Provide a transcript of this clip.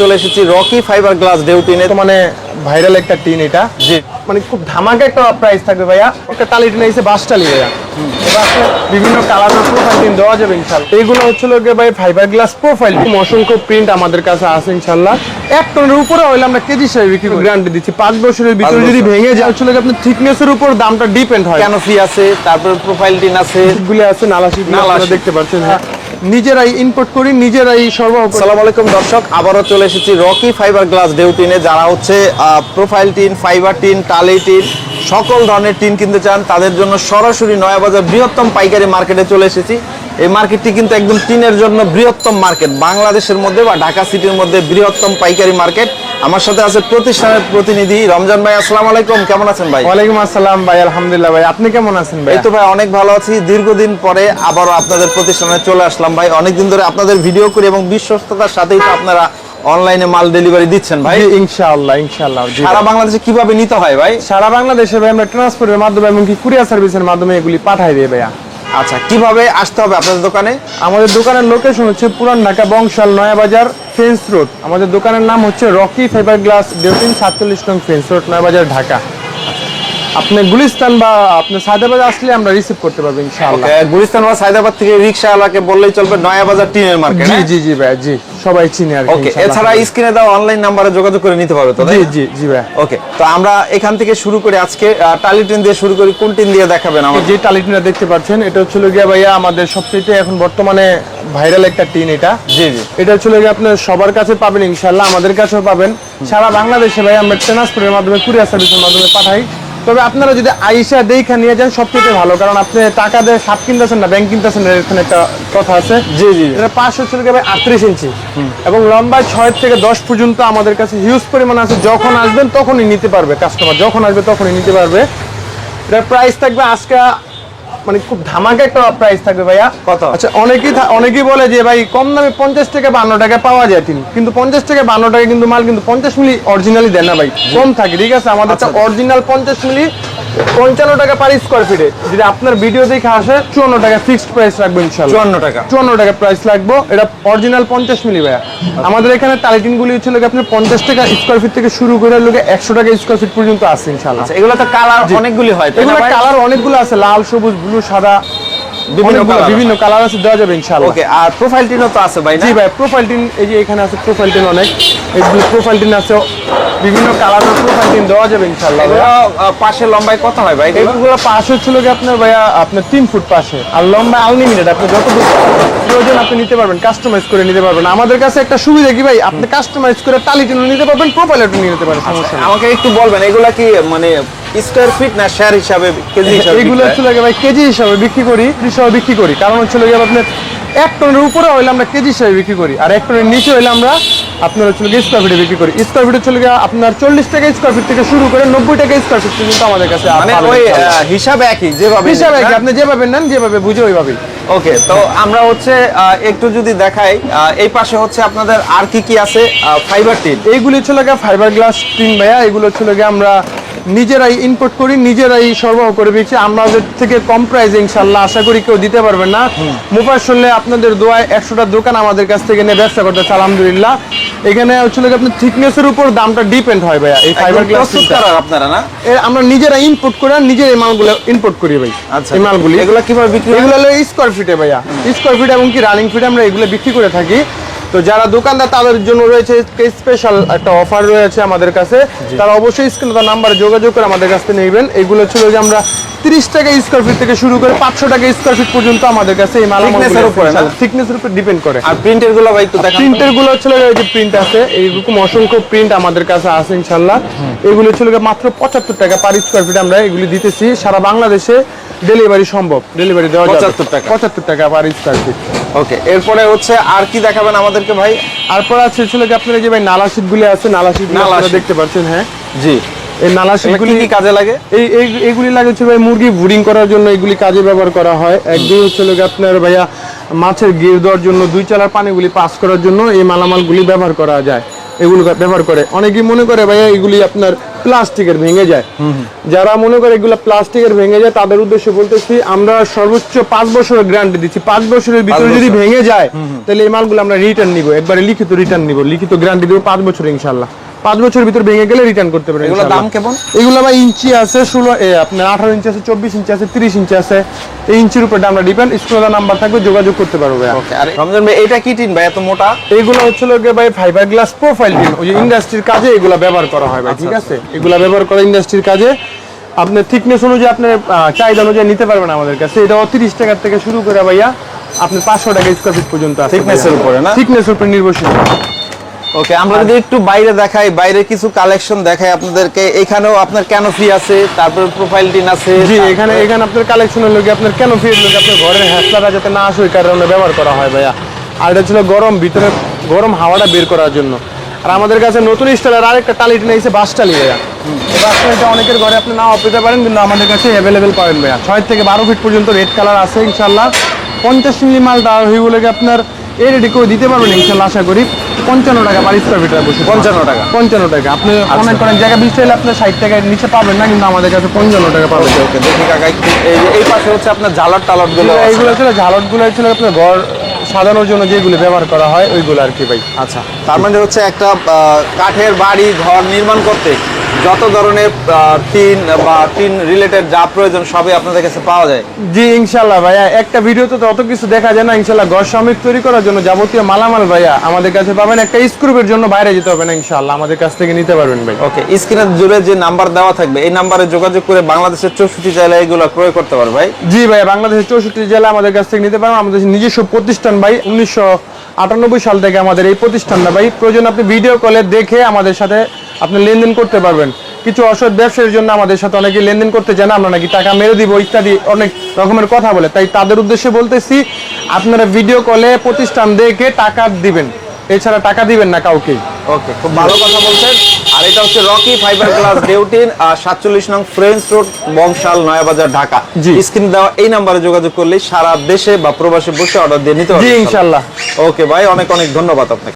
চলে এসেছি Rocky fibre glass ডেউটিনে মানে ভাইরাল একটা টিন এটা। জি। মানে খুব ধামাকা একটা প্রাইস থাকবে ভাইয়া। একটা টালি টিন বাস টালি ভাইয়া। বিভিন্ন কালারের প্রোফাইল টিন দেওয়া যাবে ইনশাল্লাহ এইগুলো হচ্ছে লোকে ভাই ফাইবার গ্লাস প্রোফাইল অসংখ্য প্রিন্ট আমাদের কাছে আছে ইনশাল্লাহ এক টনের উপরে হইলে আমরা কেজি হিসাবে বিক্রি গ্যারান্টি দিচ্ছি। পাঁচ বছরের ভিতরে যদি ভেঙে যায় হচ্ছে লোকে আপনার থিকনেসের উপর দামটা ডিপেন্ড হয়। ক্যানোফি আছে? তারপরে প্রোফাইল টিন আছে। গুলি আছে নালা আপনারা দেখতে পাচ্ছেন হ্যাঁ নিজেরাই ইনপুট করি, নিজেরাই সরবরাহ করি। আসসালামু আলাইকুম, দর্শক। আবারও চলে এসেছি রকি ফাইবার গ্লাস ডেউটিনে যারা হচ্ছে প্রোফাইল টিন ফাইবার টিন, টালি টিন, সকল ধরনের টিন কিনতে চান, তাদের জন্য সরাসরি নয়াবাজার বৃহত্তম পাইকারি মার্কেটে চলে এসেছি। এই মার্কেটটি কিন্তু একদম টিনের জন্য বৃহত্তম মার্কেট বাংলাদেশের মধ্যে বা ঢাকা সিটির মধ্যে বৃহত্তম পাইকারি মার্কেট আমার সাথে আছে প্রতিষ্ঠানের প্রতিনিধি রমজান ভাই আসসালামু আলাইকুম। কেমন আছেন ভাই? ওয়ালাইকুম আসসালাম ভাই আলহামদুলিল্লাহ ভাই। আপনি কেমন আছেন ভাই? এই তো ভাই অনেক ভালো আছি। দীর্ঘদিন পরে আবারও আপনাদের প্রতিষ্ঠানে চলে আসলাম ভাই। অনেকদিন ধরে আপনাদের ভিডিও করি এবং বিশ্বস্ততার সাথেই তো আপনারা অনলাইনে মাল ডেলিভারি দিচ্ছেন ভাই। ইনশাআল্লাহ ইনশাআল্লাহ। সারা বাংলাদেশে কীভাবে নিতে হয় ভাই? সারা বাংলাদেশে ভাই আমরা ট্রান্সপোর্টের মাধ্যমে এমনকি কুরিয়ার সার্ভিসের মাধ্যমে এগুলি পাঠাই দিই ভাইয়া। আচ্ছা কীভাবে আসতে হবে আপনাদের দোকানে? আমাদের দোকানের লোকেশন হচ্ছে পুরান ঢাকা বংশাল নয়াবাজার ফেন্স রোড। আমাদের দোকানের নাম হচ্ছে রকি ফাইবার গ্লাস ডেউটিন সাতচল্লিশ নং ফেন্স রোড, নয়াবাজার, ঢাকা। আপনি গুলিস্তান বা আপনি সায়দাবাদ আসলে আমরা রিসিভ করতে পারব ইনশাআল্লাহ। Okay, গুলিস্তান বা সাইদাবাদ থেকে রিক্সাওয়ালাকে বললেই চলবে নয়াবাজার টিনের মার্কেট জি জি জি ভাই জি সবাই চিনি আর ওকে এছাড়া স্ক্রিনে দেওয়া অনলাইন নাম্বারে যোগাযোগ করে নিতে পারবে তো জি জি জি ভাই। ওকে তো আমরা এখান থেকে শুরু করি আজকে টালি টিন দিয়ে শুরু করি কোন টিন দিয়ে দেখাবেন আমাকে যে টালিটিনটা দেখতে পাচ্ছেন এটা হচ্ছে গিয়া ভাইয়া আমাদের সবচেয়ে এখন বর্তমানে ভাইরাল একটা টিন এটা। জি জি। এটা হচ্ছে গিয়ে আপনার সবার কাছে পাবেন ইনশাল্লাহ আমাদের কাছেও পাবেন। সারা বাংলাদেশে ভাই আমরা ট্রান্সপোর্টের মাধ্যমে কুরিয়ার সার্ভিসের মাধ্যমে পাঠাই। তবে আপনারা যদি আইসা দেখা নিয়ে যান সবথেকে ভালো কারণ আপনি টাকা দিয়ে সাপ কিনতেছেন না ব্যাংক কিনতেছেন এখানে একটা কথা আছে। জি জি এটা পাঁচশো গিয়ে ভাই? আটত্রিশ ইঞ্চি। এবং লম্বা ছয় থেকে দশ পর্যন্ত আমাদের কাছে হিউজ পরিমাণ আছে। যখন আসবেন তখনই নিতে পারবে কাস্টমার যখন আসবে তখনই নিতে পারবে। এটার প্রাইস থাকবে আজকে মানে খুব ধামাকা একটা প্রাইস থাকবে ভাইয়া। কত? আচ্ছা অনেকেই অনেকেই বলে যে ভাই কম দামে পঞ্চাশ থেকে বান্ন টাকা পাওয়া যায় তিনি। কিন্তু পঞ্চাশ থেকে বান্ন টাকা কিন্তু মাল কিন্তু পঞ্চাশ মিলি অরিজিনালি দেন না ভাই। কম থাকে ঠিক আছে? আমাদের আচ্ছা। অরিজিনাল পঞ্চাশ মিলি পঞ্চান্ন টাকা পার স্কোয়ার ফিটে যদি আপনার ভিডিও দেখে আসে চুয়ান্ন টাকা ফিক্সড প্রাইস রাখব ইনশাল্লাহ চুয়ান্ন টাকা। চুয়ান্ন টাকা প্রাইস লাগবো। এটা অরিজিনাল পঞ্চাশ মিলি ভাইয়া। আমাদের এখানে তালিকিনগুলি হচ্ছে লোকে আপনার পঞ্চাশ টাকা স্কোয়ার ফিট থেকে শুরু করে লোকে একশো টাকা স্কোয়ার ফিট পর্যন্ত আছে ইনশাল্লাহ আচ্ছা এগুলো তো কালার অনেকগুলি হয় এগুলো কালার অনেকগুলো আছে। লাল সবুজ ব্লু সাদা। বিভিন্ন কালার আছে। দেওয়া যাবে ইনশাআল্লাহ। ওকে আর প্রোফাইল টিনও তো আছে ভাই না? জি ভাই প্রোফাইল টিন এই যে এখানে আছে প্রোফাইল টিন অনেক। এইগুলো প্রোফাইল টিন আছে বিভিন্ন কালারের প্রোফাইল টিন দেওয়া যাবে ইনশাআল্লাহ পাশে লম্বায় কত হয় ভাই এগুলো? পাশে হচ্ছিল কি আপনার ভাইয়া আপনার তিন ফুট পাশে। আর লম্বা আনলিমিটেড আপনি যত প্রয়োজন আপনি নিতে পারবেন কাস্টমাইজ করে নিতে পারবেন। আমাদের কাছে একটা সুবিধা কি ভাই আপনি কাস্টমাইজ করে টালি টিন নিতে পারবেন প্রোফাইল টিন নিতে পারেন সমস্যা আমাকে একটু বলবেন এগুলা কি মানে স্কোয়ার ফিট না শেয়ার হিসাবে কেজি হিসাবে হয়? হচ্ছে লাগে ভাই কেজি হিসাবে বিক্রি করি হিসাবে বিক্রি করি কারণ হচ্ছে লাগে আপনার এক টনের উপরে হইলে আমরা কেজি হিসাবে বিক্রি করি আর এক টনের নিচে হইলে আমরা আপনার হচ্ছে লাগে স্কোয়ার ফিটে বিক্রি করি স্কোয়ার ফিট হচ্ছে লাগে আপনার চল্লিশ টাকা স্কোয়ার ফিট থেকে শুরু করে নব্বই টাকা স্কোয়ার ফিট পর্যন্ত আমাদের কাছে মানে ওই। হিসাবে একই যেভাবে হিসাবে কি না? আপনি যেভাবে নেন যেভাবে বুঝে ওইভাবেই ওকে তো আমরা হচ্ছে একটু যদি দেখাই এই পাশে হচ্ছে আপনাদের আর কি কি আছে ফাইবার টিন এইগুলি হচ্ছে লাগে ফাইবার গ্লাস টিন ভাইয়া এগুলো হচ্ছে লাগে আমরা নিজেরাই ইনপুট করি নিজেরাই সরবরাহ করে দিচ্ছি আমাদের থেকে কম প্রাইসে ইনশাল্লাহ আশা করি কেউ দিতে পারবেন না। মুফাসলে আপনাদের দোয়ায় একশোটা দোকান আমাদের কাছ থেকে নিয়ে ব্যবসা করতেছে আলহামদুলিল্লাহ। এখানে হচ্ছে আপনার থিকনেসের উপর দামটা ডিপেন্ড হয় ভাইয়া এই ফাইবার গ্লাস আপনারা না? আমরা নিজেরা ইনপুট করে নিজের এই মালগুলো ইনপুট করি ভাই আচ্ছা। এই মালগুলি। এগুলো কীভাবে বিক্রি এগুলো স্কোয়ার ফিটে ভাইয়া। স্কোয়ার ফিট এবং কি রানিং ফিট আমরা এগুলো বিক্রি করে থাকি। তো যারা দোকানদার তাদের জন্য রয়েছে স্পেশাল একটা অফার রয়েছে আমাদের কাছে। তারা অবশ্যই স্ক্রিনে তার নাম্বারে যোগাযোগ করে আমাদের কাছ থেকে নেবেন। এগুলো ছিল যে আমরা তিরিশ টাকা স্কোয়ার ফিট থেকে শুরু করে পাঁচশো টাকা স্কোয়ার ফিট পর্যন্ত আমাদের কাছে এই মাল উপরে থিকনেসের উপর ডিপেন্ড করে। আর প্রিন্টেরগুলো ভাই তো। প্রিন্টেরগুলো ছিল এই যে প্রিন্ট আছে এইরকম অসংখ্য প্রিন্ট আমাদের কাছে আছে ইনশাল্লাহ এগুলো ছিল মাত্র পঁচাত্তর টাকা পার স্কোয়ার ফিট আমরা এগুলি দিতেছি। সারা বাংলাদেশে ডেলিভারি সম্ভব। ডেলিভারি দেওয়া 75 টাকা। পঁচাত্তর টাকা পার স্কোয়ার ফিট ওকে এরপরে হচ্ছে আর কি দেখাবেন আমাদেরকে ভাই? তারপর আছে ছিল কি আপনার যে ভাই নালা শীট গুলি আছে নালা শীট। দেখতে পাচ্ছেন হ্যাঁ? জি। এই নালা শীট কি কাজে লাগে? এই এই- এইগুলি লাগে হচ্ছে ভাই মুরগি বুডিং করার জন্য এগুলি কাজে ব্যবহার করা হয়। একদিন হচ্ছে লোক আপনার ভাইয়া মাছের গির দেওয়ার জন্য দুই চালার পানিগুলি পাস করার জন্য এই মালামালগুলি ব্যবহার করা যায়। এগুলো ব্যবহার করে। অনেকেই মনে করে ভাইয়া এগুলি আপনার প্লাস্টিকের ভেঙে যায়। যারা মনে করে এগুলো প্লাস্টিকের ভেঙে যায় তাদের উদ্দেশ্যে বলতেছি আমরা সর্বোচ্চ পাঁচ বছরের গ্যারান্টি দিচ্ছি। পাঁচ বছরের ভিতরে যদি ভেঙে যায় তাহলে এই মালগুলো আমরা রিটার্ন নিব। একবারে লিখিত রিটার্ন নিব। লিখিত গ্যারান্টি দেবো পাঁচ বছর ইনশাল্লাহ পাঁচ বছরের ভিতরে ভেঙে গেলে রিটার্ন করতে এগুলোর ইনশাল্লাহ। দাম কেমন? এগুলো ভাই ইঞ্চি আছে ষোলো এ, আপনার আঠারো ইঞ্চি আছে চব্বিশ ইঞ্চি আছে তিরিশ ইঞ্চি আছে। এই ইঞ্চির উপর আমরা ডিপেন্ড স্ক্রোলার নাম্বার থাকবে যোগাযোগ করতে পারব আর রমজান ভাই এটা কি টিন ভাই এত মোটা? এইগুলো হচ্ছে লোকে ভাই ফাইবার গ্লাস প্রোফাইল টিন। ওই যে ইন্ডাস্ট্রির কাজে এগুলো ব্যবহার করা হয় ভাই আচ্ছা, ঠিক আছে? এগুলো ব্যবহার করা ইন্ডাস্ট্রির কাজে। আপনার থিকনেস অনুযায়ী আপনার চাহিদা অনুযায়ী নিতে পারবেন আমাদের কাছে। এটা তিরিশ টাকার থেকে শুরু করে ভাইয়া আপনি পাঁচশো টাকা স্কোয়ার ফিট পর্যন্ত এর উপরে না? থিকনেসের উপরে নির্ভরশীল। ওকে আমরা যদি একটু বাইরে দেখাই বাইরে কিছু কালেকশন দেখাই আপনাদেরকে। এখানেও আপনার ক্যানোফি আছে তারপরে প্রোফাইল টিন আছে জি এখানে এখানে আপনার কালেকশনের লোক আপনার কেন ফির লোক আপনার ঘরের হ্যাসলাটা যাতে না আসে ওই কারণে ব্যবহার করা হয় ভাইয়া। আর এটা ছিল গরম ভিতরে গরম হাওয়াটা বের করার জন্য। আর আমাদের কাছে নতুন স্টাইলের আরেকটা টালি টেনে এসে বাস টালি ভাইয়া। এই বাস টালিটা অনেকের ঘরে আপনি নাও পেতে পারেন কিন্তু আমাদের কাছে অ্যাভেলেবেল পাবেন ভাইয়া। ছয় থেকে বারো ফিট পর্যন্ত রেড কালার আছে ইনশাল্লাহ পঞ্চাশ মিলি মালটা হইগুলোকে আপনার এই রেডি করে দিতে পারবেন ইনশাল্লাহ আশা করি। পঞ্চান্ন টাকা পার স্কোয়ার ফিটার বসে 55 টাকা? পঞ্চান্ন টাকা। আপনি অনেক অনেক জায়গায় বিশ চাইলে আপনার ষাট টাকার নিচে পাবেন না কিন্তু আমাদের কাছে পঞ্চান্ন টাকা পাবেন। ওকে দেখি কাকা এই পাশে হচ্ছে আপনার ঝালট টালটগুলো এইগুলো ছিল ঝালটগুলো ছিল আপনার ঘর সাজানোর জন্য যেগুলো ব্যবহার করা হয় ওইগুলো আর কি ভাই। আচ্ছা তার মানে হচ্ছে একটা কাঠের বাড়ি ঘর নির্মাণ করতে যত ধরনের টিন বা টিন রিলেটেড যা প্রয়োজন সবই আপনাদের কাছে পাওয়া যায়। জি ইনশাল্লাহ ভাইয়া। একটা ভিডিওতে তো অত কিছু দেখা যায় না ইনশাল্লাহ ঘর সাময়িক তৈরি করার জন্য যাবতীয় মালামাল ভাইয়া আমাদের কাছে পাবেন। একটা স্ক্রুপের জন্য বাইরে যেতে হবে না ইনশাল্লাহ আমাদের কাছ থেকে নিতে পারবেন ভাই। ওকে স্ক্রিনের জুড়ে যে নাম্বার দেওয়া থাকবে এই নাম্বারে যোগাযোগ করে বাংলাদেশের চৌষট্টি জেলায় এগুলো ক্রয় করতে পারবে ভাই। জি ভাই বাংলাদেশের চৌষট্টি জেলা আমাদের কাছ থেকে নিতে পারেন আমাদের নিজস্ব প্রতিষ্ঠান ভাই উনিশশো আটানব্বই সাল থেকে আমাদের এই প্রতিষ্ঠানটা ভাই। প্রয়োজন আপনি ভিডিও কলে দেখে আমাদের সাথে আপনি লেনদেন করতে পারবেন। কিছু অসৎ ব্যবসায়ীর জন্য আমাদের সাথে অনেকে লেনদেন করতে চান আমরা নাকি টাকা মেরে দিব ইত্যাদি অনেক রকমের কথা বলে। তাই তাদের উদ্দেশ্যে বলতেছি আপনারা ভিডিও কলে প্রতিষ্ঠান দেখে টাকা দিবেন। এছাড়া টাকা দিবেন না কাউকে। ওকে খুব ভালো কথা বলছেন। আর এটা হচ্ছে রকি ফাইবার গ্লাস ডেউটিন আর সাতচল্লিশ নং ফ্রেঞ্চ রোড বংশাল নয়াবাজার ঢাকা। জি। স্ক্রিন দেওয়া এই নাম্বারে যোগাযোগ করলে সারা দেশে বা প্রবাসে বসে অর্ডার দিয়ে নিতে জি পারবেন ইনশাল্লাহ। ওকে ভাই অনেক অনেক ধন্যবাদ আপনাকে।